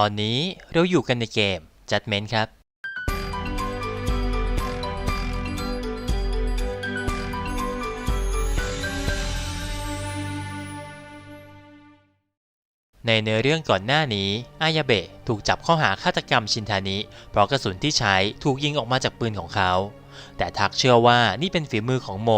ตอนนี้เราอยู่กันในเกม Judgment ครับ ในเนื้อเรื่องก่อนหน้านี้ อายาเบะถูกจับข้อหาฆาตกรรมชินทานิ เพราะกระสุนที่ใช้ถูกยิงออกมาจากปืนของเขา แต่ทักเชื่อว่านี่เป็นฝีมือของโม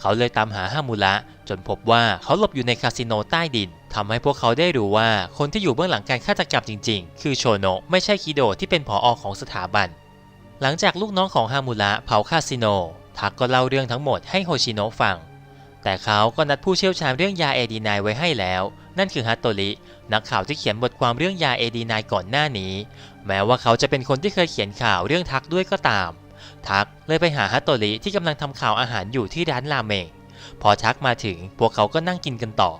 เขาเลยตามหาฮามุระจนพบว่าเขาหลบอยู่ในคาสิโนใต้ดินทำให้พวกเขาได้รู้ว่าคนที่อยู่เบื้องหลังการฆาตกรรมจริงๆ คือโชโนะไม่ใช่คิโดที่เป็นผออของสถาบัน หลังจากลูกน้องของฮามุระเผาคาสิโน ทักก็เล่าเรื่องทั้งหมดให้โฮชิโนะฟัง แต่เขาก็นัดผู้เชี่ยวชาญเรื่องยาเอดีนายไว้ให้แล้ว นั่นคือฮัตโตรินักข่าวที่เขียนบทความเรื่องยาเอดีนายก่อนหน้านี้ แม้ว่าเขาจะเป็นคนที่เคยเขียนข่าวเรื่องทักด้วยก็ตาม ทักเลยไปหาฮัตโตริที่กำลังทำข่าวอาหารอยู่ที่ร้านราเมงพอทักมาถึงพวกเขาก็นั่งกินกันต่อ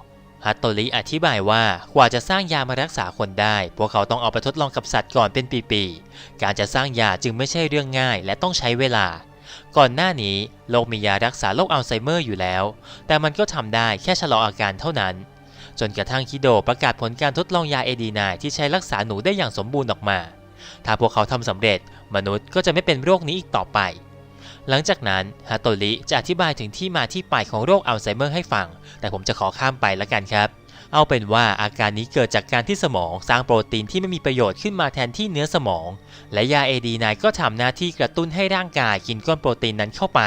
ฮัตโตริอธิบายว่ากว่าจะสร้างยามารักษาคนได้ พวกเขาต้องเอาไปทดลองกับสัตว์ก่อนเป็นปีๆ การจะสร้างยาจึงไม่ใช่เรื่องง่ายและต้องใช้เวลา ก่อนหน้านี้โลกมียารักษาโรคอัลไซเมอร์อยู่แล้ว แต่มันก็ทำได้แค่ชะลออาการเท่านั้น จนกระทั่งคิโดประกาศผลการทดลองยาเอดีนายที่ใช้รักษาหนูได้อย่างสมบูรณ์ออกมา ถ้าพวกเขาทำสำเร็จ มนุษย์ก็จะไม่เป็นโรคนี้อีกต่อไป หลังจากนั้นฮาโตริจะอธิบายถึงที่มาที่ไปของโรคอัลไซเมอร์ให้ฟัง แต่ผมจะขอข้ามไปละกันครับ เอาเป็นว่าอาการนี้เกิดจากการที่สมองสร้างโปรตีนที่ไม่มีประโยชน์ขึ้นมาแทนที่เนื้อสมอง และยาเอดีนายก็ทำหน้าที่กระตุ้นให้ร่างกายกินก้อนโปรตีนนั้นเข้าไป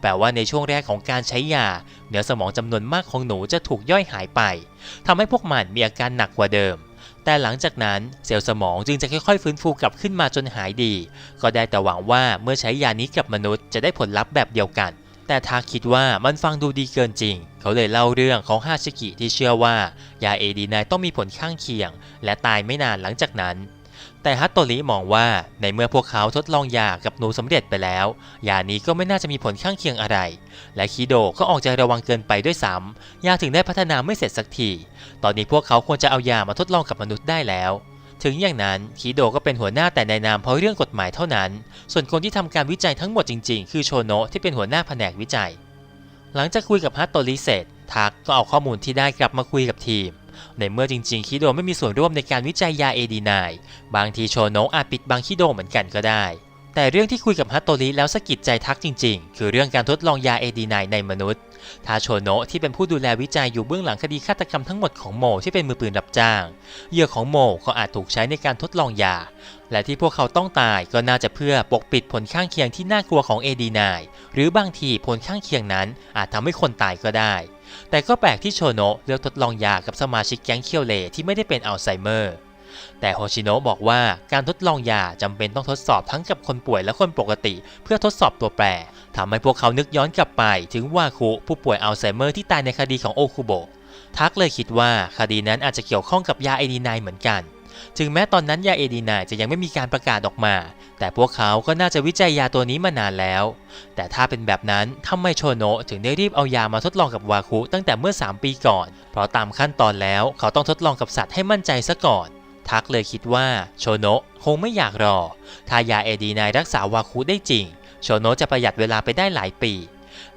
แปลว่าในช่วงแรกของการใช้ยา เนื้อสมองจำนวนมากของหนูจะถูกย่อยหายไปทำให้พวกมันมีอาการหนักกว่าเดิม แต่หลังจากนั้นเซลล์สมองจึงจะค่อยๆ ฟื้นฟูกลับขึ้นมาจนหายดี ก็ได้แต่หวังว่าเมื่อใช้ยานี้กับมนุษย์จะได้ผลลัพธ์แบบเดียวกัน แต่ทาคิดว่ามันฟังดูดีเกินจริง เขาเลยเล่าเรื่องของฮาชิกิที่เชื่อว่ายาเอดีนายต้องมีผลข้างเคียง และตายไม่นานหลังจากนั้น แต่ฮัตโตริมองว่าในเมื่อพวกเขาทดลองยากับหนูสำเร็จไปแล้ว ยานี้ก็ไม่น่าจะมีผลข้างเคียงอะไร และคิโดก็ออกใจระวังเกินไปด้วยซ้ำยาถึงได้พัฒนาไม่เสร็จสักที ตอนนี้พวกเขาควรจะเอายามาทดลองกับมนุษย์ได้แล้ว ถึงอย่างนั้นคิโดก็เป็นหัวหน้าแต่ในนามเพราะเรื่องกฎหมายเท่านั้น ส่วนคนที่ทำการวิจัยทั้งหมดจริงๆ คือโชโนะที่เป็นหัวหน้าแผนกวิจัย หลังจากคุยกับฮัตโตริเสร็จทักก็เอาข้อมูลที่ได้กลับมาคุยกับทีม ในเมื่อจริงๆคิโดไม่มีส่วนร่วมในการวิจัยยาเอดีนายบางทีโชโนะอาจปิดบังคิโดเหมือนกันก็ได้ แต่เรื่องที่คุยกับฮัตโตริแล้วสะกิดใจทักจริงๆ คือเรื่องการทดลองยาเอดีนในมนุษย์ถ้าโชโนะที่เป็นผู้ดูแลวิจัยอยู่เบื้องหลังคดีฆาตกรรมทั้งหมดของโมที่เป็นมือปืนรับจ้าง เหยื่อของโมก็อาจถูกใช้ในการทดลองยา และที่พวกเขาต้องตายก็น่าจะเพื่อปกปิดผลข้างเคียงที่น่ากลัวของเอดีนหรือบางทีผลข้างเคียงนั้นอาจทำให้คนตายก็ได้ แต่ก็แปลกที่โชโนะเลือกทดลองยากับสมาชิกแก๊งเคียวเลที่ไม่ได้เป็นอัลไซเมอร์ แต่โฮชิโนะบอกว่าการทดลองยาจำเป็นต้องทดสอบทั้งกับคนป่วยและคนปกติ เพื่อทดสอบตัวแปรทำให้พวกเขานึกย้อนกลับไป ถึงวาคุผู้ป่วยอัลไซเมอร์ที่ตายในคดีของโอคุโบทักเลยคิดว่าคดีนั้นอาจจะเกี่ยวข้องกับยาเอดีนายเหมือนกัน ถึงแม้ตอนนั้นยาเอดีนายจะยังไม่มีการประกาศออกมา แต่พวกเขาก็น่าจะวิจัยยาตัวนี้มานานแล้ว แต่ถ้าเป็นแบบนั้นทำไมโชโนะถึงได้รีบเอายามาทดลองกับวาคุตั้งแต่เมื่อ 3 ปีก่อน เพราะตามขั้นตอนแล้วเขาต้องทดลองกับสัตว์ให้มั่นใจซะก่อน ทักเลยคิดว่าโชโนะคงไม่อยากรอ ถ้ายาเอดีนายรักษาวาคุได้จริง โชโนะจะประหยัดเวลาไปได้หลายปี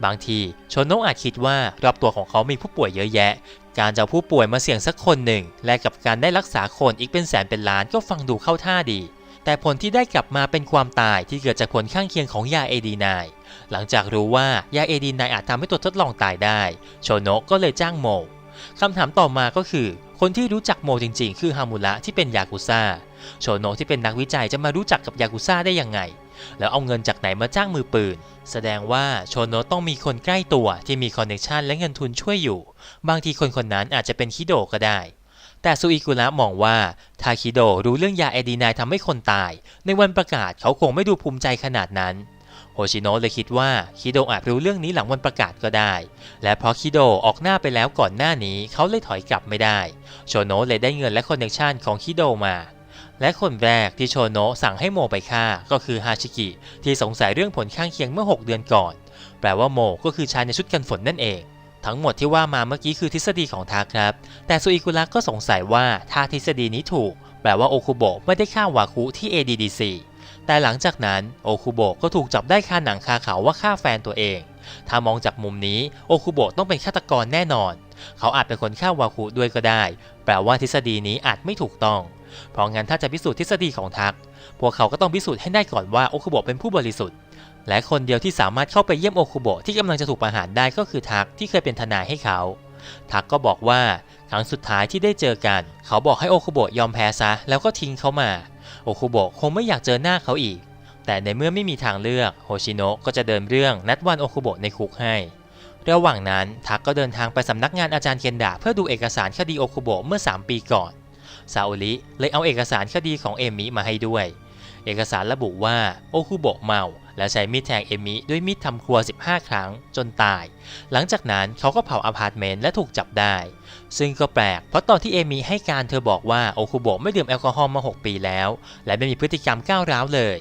บางทีโชโนะอาจคิดว่ารอบตัวของเขามีผู้ป่วยเยอะแยะ การจะผู้ป่วยมาเสี่ยงสักคนหนึ่ง และกับการได้รักษาคนอีกเป็นแสนเป็นล้านก็ฟังดูเข้าท่าดี แต่ผลที่ได้กลับมาเป็นความตายที่เกิดจากผลข้างเคียงของยาเอดีนายหลังจากรู้ว่ายาเอดีนายอาจทำให้ตัวทดลองตายได้ โชโนะก็เลยจ้างโมคำถามต่อมาก็คือ คนที่รู้จักโมจริง ๆ คือฮามุระที่เป็นยากุซ่า โชโนะที่เป็นนักวิจัยจะมารู้จักกับยากุซ่าได้ยังไง แล้วเอาเงินจากไหนมาจ้างมือปืน แสดงว่าโชโนะต้องมีคนใกล้ตัวที่มีคอนเนคชันและเงินทุนช่วยอยู่ บางทีคนคนนั้นอาจจะเป็นคิโดก็ได้ แต่ซูอิกุระมองว่าถ้าคิโดรู้เรื่องยาเอดีนายทำให้คนตาย ในวันประกาศเขาคงไม่ดูภูมิใจขนาดนั้น โฮชิโนะเลยคิดว่าคิโดอาจรู้เรื่องนี้หลังวันประกาศก็ได้ และเพราะคิโดออกหน้าไปแล้วก่อนหน้านี้เขาเลยถอยกลับไม่ได้โชโนะเลยได้เงินและคอนเนคชันของคิโดมา และคนแรกที่โชโนะสั่งให้โมไปฆ่าก็คือฮาชิกิที่สงสัยเรื่องผลข้างเคียงเมื่อ 6 เดือนก่อน แปลว่าโมก็คือชายในชุดกันฝนนั่นเองทั้งหมดที่ว่ามาเมื่อกี้คือทฤษฎีของทาครับ แต่ซูอิกุระก็สงสัยว่าถ้าทฤษฎีนี้ถูก แปลว่าโอคุโบะไม่ได้ฆ่าวาคุที่ ADDC แต่หลังจากนั้นโอคุโบะก็ถูกจับได้คาหนังคาเขาว่าฆ่าแฟนตัวเอง ถ้ามองจากมุมนี้โอคุโบะต้องเป็นฆาตกรแน่นอน เขาอาจเป็นคนฆ่าวาคุด้วยก็ได้ แปลว่าทฤษฎีนี้อาจไม่ถูกต้อง เพราะงั้นถ้าจะพิสูจน์ทฤษฎีของทัก พวกเขาก็ต้องพิสูจน์ให้ได้ก่อนว่าโอคุโบะเป็นผู้บริสุทธิ์ และคนเดียวที่สามารถเข้าไปเยี่ยมโอคุโบะที่กำลังจะถูกประหารได้ก็คือทักที่เคยเป็นทนายให้เขาทักก็บอกว่าครั้งสุดท้ายที่ได้เจอกัน เขาบอกให้โอคุโบะยอมแพ้ซะ แล้วก็ทิ้งเขามา โอคุโบะคงไม่อยากเจอหน้าเขาอีก แต่ในเมื่อไม่มีทางเลือกโฮชิโนะก็จะเดินเรื่องนัดวันโอคุโบะในคุกให้ ระหว่างนั้นทักก็เดินทางไปสำนักงานอาจารย์เคนดะเพื่อดูเอกสารคดีโอคุโบะเมื่อ 3 ปีก่อนซาโอริเลยเอาเอกสารคดีของเอมิมาให้ด้วย เอกสารระบุว่าโอคุโบะเมาและใช้มีดแทงเอมิด้วยมีดทำครัว 15 ครั้งจนตาย หลังจากนั้นเขาก็เผาอพาร์ตเมนต์และถูกจับได้ ซึ่งก็แปลก เพราะตอนที่เอมิให้การเธอบอกว่าโอคุโบะไม่ดื่มแอลกอฮอล์มา 6 ปีแล้ว และไม่มีพฤติกรรมก้าวร้าวเลย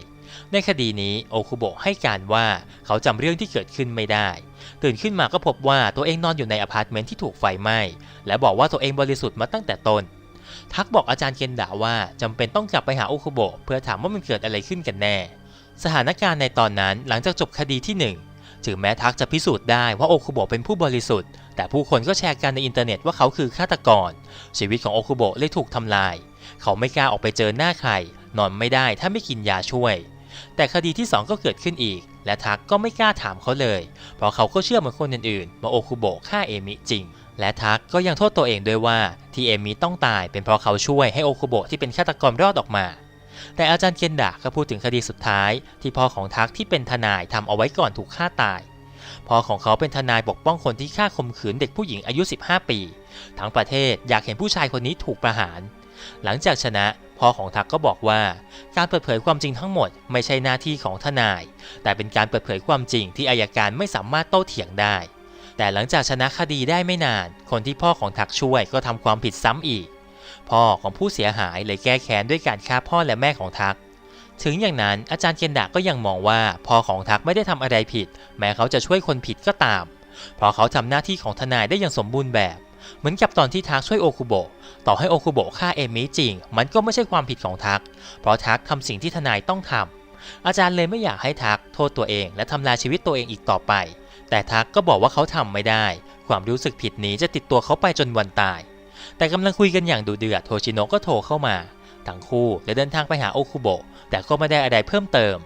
ในคดีนี้โอคุโบะให้การว่าเขาจำเรื่องที่เกิดขึ้นไม่ได้ ตื่นขึ้นมาก็พบว่าตัวเองนอนอยู่ในอพาร์ตเมนต์ที่ถูกไฟไหม้และบอกว่าตัวเองบริสุทธิ์มาตั้งแต่ต้น ทักบอกอาจารย์เคนดะว่าจำเป็นต้องกลับไปหาโอคุโบะเพื่อถามว่ามันเกิดอะไรขึ้นกันแน่ สถานการณ์ในตอนนั้นหลังจากจบคดีที่ 1 ถึงแม้ทักจะพิสูจน์ได้ว่าโอคุโบะเป็นผู้บริสุทธิ์ แต่ผู้คนก็แชร์กันในอินเทอร์เน็ตว่าเขาคือฆาตกร ชีวิตของโอคุโบะเลยถูกทำลาย เขาไม่กล้าออกไปเจอหน้าใคร นอนไม่ได้ถ้าไม่กินยาช่วย แต่คดีที่ 2 ก็เกิดขึ้นอีก และทักก็ไม่กล้าถามเขาเลย เพราะเขาก็เชื่อเหมือนคนอื่นๆว่าโอคุโบะฆ่าเอมิจริง และทักก็ยังโทษตัวเองด้วยว่าที่เอมิต้องตายเป็นเพราะเขาช่วยให้โอคุโบะที่เป็นฆาตกรรอดออกมา แต่อาจารย์เคนดะก็พูดถึงคดีสุดท้าย ที่พ่อของทักที่เป็นทนายทำเอาไว้ก่อนถูกฆ่าตายพ่อของเขาเป็นทนายปกป้องคนที่ฆ่าข่มขืนเด็กผู้หญิงอายุ 15 ปี ทั้งประเทศอยากเห็นผู้ชายคนนี้ถูกประหาร หลังจากชนะพ่อของทักก็บอกว่า การเปิดเผยความจริงทั้งหมดไม่ใช่หน้าที่ของทนาย แต่เป็นการเปิดเผยความจริงที่อายการไม่สามารถโต้เถียงได้ แต่หลังจากชนะคดีได้ไม่นาน คนที่พ่อของทักช่วยก็ทำความผิดซ้ำอีก พ่อของผู้เสียหายเลยแก้แค้นด้วยการฆ่าพ่อและแม่ของทัก ถึงอย่างนั้นอาจารย์เคนดะก็ยังมองว่าพ่อของทักไม่ได้ทำอะไรผิด แม้เขาจะช่วยคนผิดก็ตาม เพราะเขาทำหน้าที่ของทนายได้อย่างสมบูรณ์แบบ เหมือนกับตอนที่ทักช่วยโอคุโบะต่อให้โอคุโบะฆ่าเอมิจริง มันก็ไม่ใช่ความผิดของทัก เพราะทักทำสิ่งที่ทนายต้องทำอาจารย์เลยไม่อยากให้ทักโทษตัวเองและทำลายชีวิตตัวเองอีกต่อไป แต่ทักก็บอกว่าเขาทำไม่ได้ ความรู้สึกผิดนี้จะติดตัวเขาไปจนวันตาย แต่กำลังคุยกันอย่างดุเดือดโทชิโนะก็โทรเข้ามา ทั้งคู่เลยเดินทางไปหาโอคุโบะแต่ก็ไม่ได้อะไรเพิ่มเติม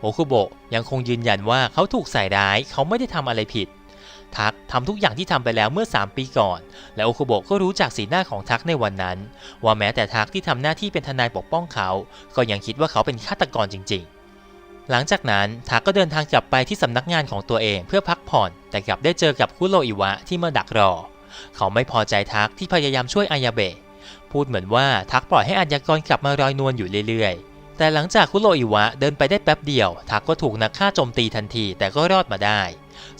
โอคุโบะยังคงยืนยันว่าเขาถูกใส่ร้ายเขาไม่ได้ทำอะไรผิด ทักทำทุกอย่างที่ทำไปแล้วเมื่อ 3 ปีก่อน และโอคุโบะก็รู้จากสีหน้าของทักในวันนั้น ว่าแม้แต่ทักที่ทำหน้าที่เป็นทนายปกป้องเขา ก็ยังคิดว่าเขาเป็นฆาตกรจริงๆ หลังจากนั้นทักก็เดินทางกลับไปที่สำนักงานของตัวเองเพื่อพักผ่อน แต่กลับได้เจอกับคุโรอิวะที่มาดักรอ เขาไม่พอใจทักที่พยายามช่วยอายาเบะพูดเหมือนว่าทักปล่อยให้อาญากรกลับมารอยนวลอยู่เรื่อยๆ แต่หลังจากคุโรอิวะเดินไปได้แป๊บเดียว ทักก็ถูกนักฆ่าโจมตีทันทีแต่ก็รอดมาได้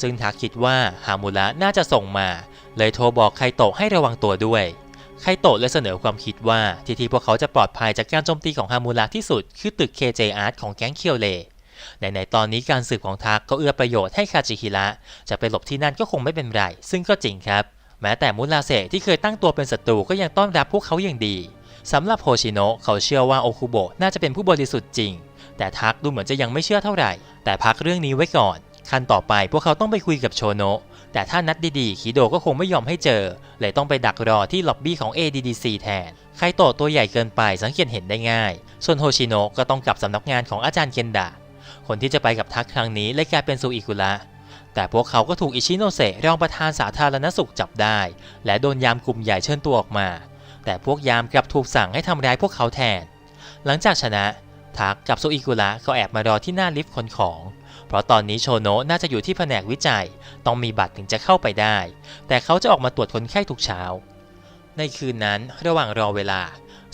ซึ่งทักคิดว่าฮามุระน่าจะส่งมา เลยโทรบอกไคโตะให้ระวังตัวด้วยไคโตะเลยเสนอความคิดว่าที่ที่พวกเขาจะปลอดภัยจากการโจมตีของฮามุระที่สุด คือตึก KJ Art ของแก๊งเคียวเล ในในๆตอนนี้การสืบของทักก็เอื้อประโยชน์ให้คาจิฮิระจะไปหลบที่นั่นก็คงไม่เป็นไร ซึ่งก็จริงครับ แม้แต่มุราเซที่เคยตั้งตัวเป็นศัตรูก็ยังต้อนรับพวกเขาอย่างดีสำหรับโฮชิโนะเขาเชื่อว่าโอคุโบะน่าจะเป็นผู้บริสุทธิ์จริง แต่ทักดูเหมือนจะยังไม่เชื่อเท่าไหร่ แต่พักเรื่องนี้ไว้ก่อน ขั้นต่อไปพวกเขาต้องไปคุยกับโชโนะแต่ถ้านัดดีๆคิโดก็คงไม่ยอมให้เจอ เลยต้องไปดักรอที่ล็อบบี้ของ ADDC แทนไครโตตัวใหญ่เกินไปสังเกตเห็นได้ง่าย ส่วนโฮชิโนะก็ต้องกลับสำนักงานของอาจารย์เคนดะ คนที่จะไปกับทักครั้งนี้เลยกลายเป็นซูอิกุระแต่พวกเขาก็ถูกอิชิโนเซะรองประธานสาธารณสุขจับได้ และโดนยามกลุ่มใหญ่เชิญตัวออกมา แต่พวกยามกลับถูกสั่งให้ทำร้ายพวกเขาแทน หลังจากชนะ ทักกับซูอิกุระก็แอบมารอที่หน้าลิฟต์ขนของ เพราะตอนนี้โชโนะน่าจะอยู่ที่แผนกวิจัย ต้องมีบัตรถึงจะเข้าไปได้ แต่เขาจะออกมาตรวจคนไข้ทุกเช้า ในคืนนั้นระหว่างรอเวลา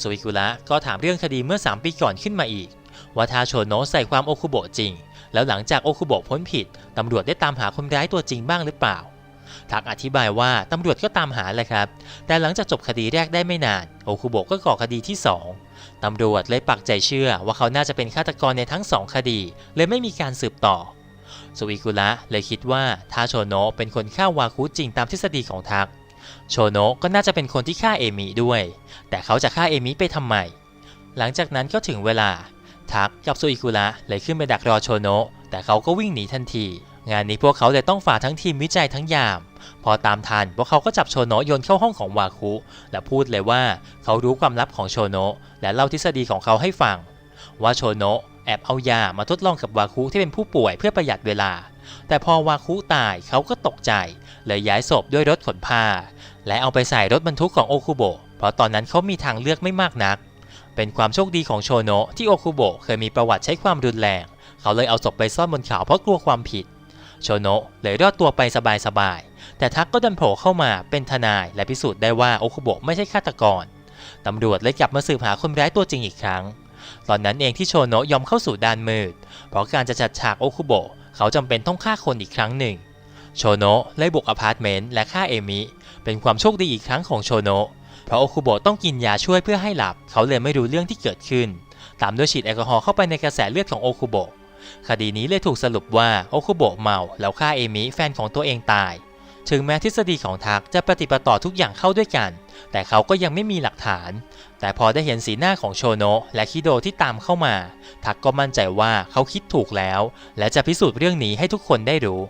ซูอิกุระก็ถามเรื่องคดีเมื่อ 3 ปีก่อนขึ้นมาอีก ว่าถ้าโชโนะใส่ความโอคุโบะจริง แล้วหลังจากโอคุโบะพ้นผิดตำรวจได้ตามหาคนร้ายตัวจริงบ้างหรือเปล่าทักอธิบายว่าตำรวจก็ตามหาแหละครับ แต่หลังจากจบคดีแรกได้ไม่นาน โอคุโบะก็ก่อคดีที่ 2 ตำรวจเลยปักใจเชื่อว่าเขาน่าจะเป็นฆาตกรในทั้งสองคดี เลยไม่มีการสืบต่อสุอิกุระเลยคิดว่าถ้าโชโนะเป็นคนฆ่าวาคุจริงตามทฤษฎีของทัก โชโนะก็น่าจะเป็นคนที่ฆ่าเอมิด้วย แต่เขาจะฆ่าเอมิไปทำไม หลังจากนั้นก็ถึงเวลา ทักกับซูอิกุระเลยขึ้นไปดักรอโชโนะแต่เขาก็วิ่งหนีทันที งานนี้พวกเขาเลยต้องฝ่าทั้งทีมวิจัยทั้งยาม พอตามทันพวกเขาก็จับโชโนะโยนเข้าห้องของวาคุ และพูดเลยว่าเขารู้ความลับของโชโนะและเล่าทฤษฎีของเขาให้ฟัง ว่าโชโนะแอบเอายามาทดลองกับวาคุที่เป็นผู้ป่วยเพื่อประหยัดเวลา แต่พอวาคุตายเขาก็ตกใจ เลยย้ายศพด้วยรถขนผ้า และเอาไปใส่รถบรรทุกของโอคุโบะเพราะตอนนั้นเขามีทางเลือกไม่มากนัก เป็นความโชคดีของโชโนะที่โอคุโบเคยมีประวัติใช้ความรุนแรง เขาเลยเอาศพไปซ่อนบนเขาเพราะกลัวความผิด โชโนะเลยรอดตัวไปสบายๆ แต่ทักก็ดันโผล่เข้ามาเป็นทนายและพิสูจน์ได้ว่าโอคุโบไม่ใช่ฆาตกร ตำรวจเลยกลับมาสืบหาคนร้ายตัวจริงอีกครั้ง ตอนนั้นเองที่โชโนะยอมเข้าสู่ด้านมืด เพราะการจะจัดฉากโอคุโบเขาจำเป็นต้องฆ่าคนอีกครั้งหนึ่ง โชโนะเลยบุกอพาร์ตเมนต์และฆ่าเอมิ เป็นความโชคดีอีกครั้งของโชโนะ เพราะโอคุโบะต้องกินยาช่วยเพื่อให้หลับ เขาเลยไม่รู้เรื่องที่เกิดขึ้น ตามด้วยฉีดแอลกอฮอล์เข้าไปในกระแสเลือดของโอคุโบะคดีนี้เลยถูกสรุปว่าโอคุโบะเมาแล้วฆ่าเอมิแฟนของตัวเองตาย ถึงแม้ทฤษฎีของทักจะปฏิปต่อทุกอย่างเข้าด้วยกัน แต่เขาก็ยังไม่มีหลักฐาน แต่พอได้เห็นสีหน้าของโชโนะและคิโดที่ตามเข้ามา ทักก็มั่นใจว่าเขาคิดถูกแล้ว และจะพิสูจน์เรื่องนี้ให้ทุกคนได้รู้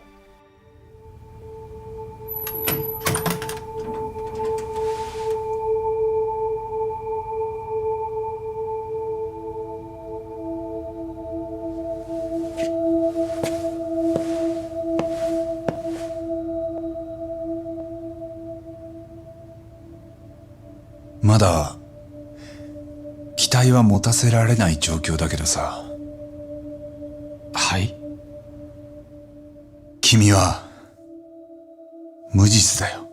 まだ期待は持たせられない状況だけどさ。はい？君は無実だよ。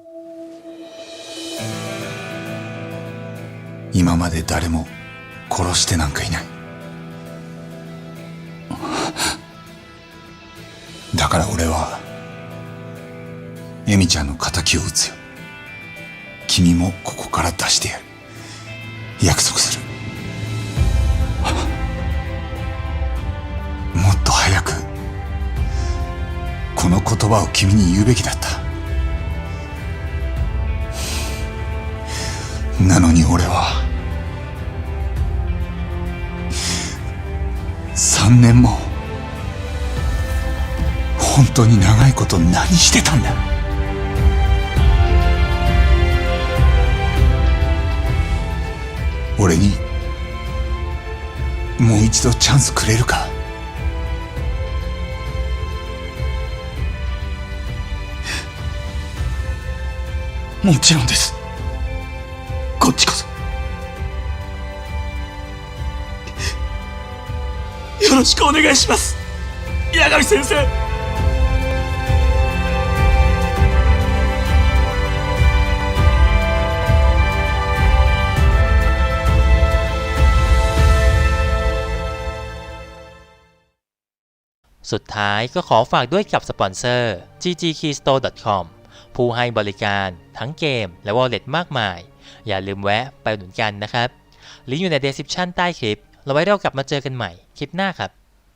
今まで誰も殺してなんかいない。だから俺はエミちゃんの敵を討つよ。君もここから出してやる約束する。もっと早くこの言葉を君に言うべきだった。なのに俺は3年も本当に長いこと何してたんだ。俺にもう一度チャンスくれるか？もちろんです。こっちこそ。よろしくお願いします。八神先生。 สุดท้ายก็ขอฝากด้วยกับสปอนเซอร์ ggkeystore.com ผู้ให้บริการทั้งเกมและวอลเล็ตมากมาย อย่าลืมแวะไปหนุนกันนะครับ ลิงก์อยู่ใน description ใต้คลิป เราไว้เรากลับมาเจอกันใหม่คลิปหน้าครับ